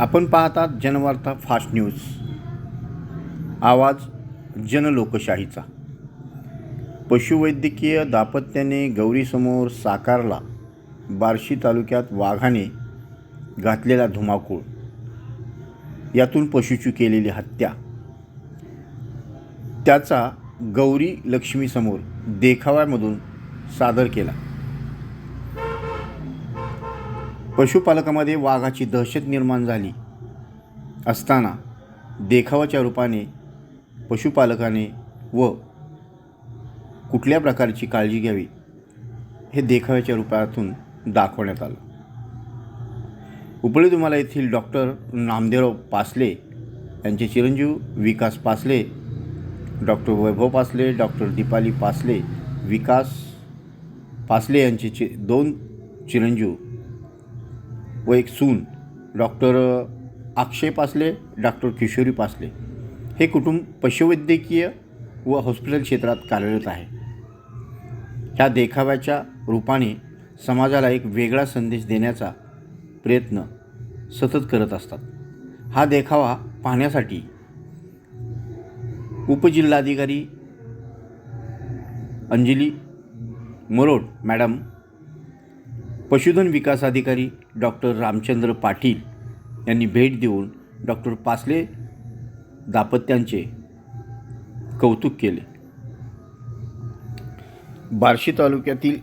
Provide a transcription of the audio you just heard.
आपण पाहतात Janvarta fast news. आवाज जनलोकशाहीचा. पशुवैद्यकीय दाम्पत्याने गौरीसमोर साकारला बार्शी तालुक्यात वाघाने घातलेला धुमाकूळ. यातून पशुची केलेली हत्या. त्याचा गौरी लक्ष्मीसमोर देखाव्यामधून सादर केला. पशुपालकामध्ये वाघाची दहशत निर्माण झाली असताना देखावाच्या रूपाने पशुपालकाने व कुठल्या प्रकारची काळजी घ्यावी हे देखाव्याच्या रूपातून दाखवण्यात आलं. उपळी तुम्हाला येथील डॉक्टर नामदेवराव पासले यांचे चिरंजीव विकास पासले डॉक्टर वैभव पासले डॉक्टर दीपाली पासले विकास पासले यांचे चि दोन चिरंजीव व एक सून डॉक्टर अक्षय पासले डॉक्टर किशोरी पासले. हे कुटुंब पशुवैद्यकीय व हॉस्पिटल क्षेत्रात कार्यरत आहे. ह्या देखाव्याच्या रूपाने समाजाला एक वेगळा संदेश देण्याचा प्रयत्न सतत करत असतात. हा देखावा पाहण्यासाठी उपजिल्हाधिकारी अंजली मरोड मॅडम पशुधन विकास अधिकारी डॉक्टर रामचंद्र पाटील यांनी भेट देऊन डॉक्टर पासले दाम्पत्यांचे कौतुक केले. बार्शी तालुक्यातील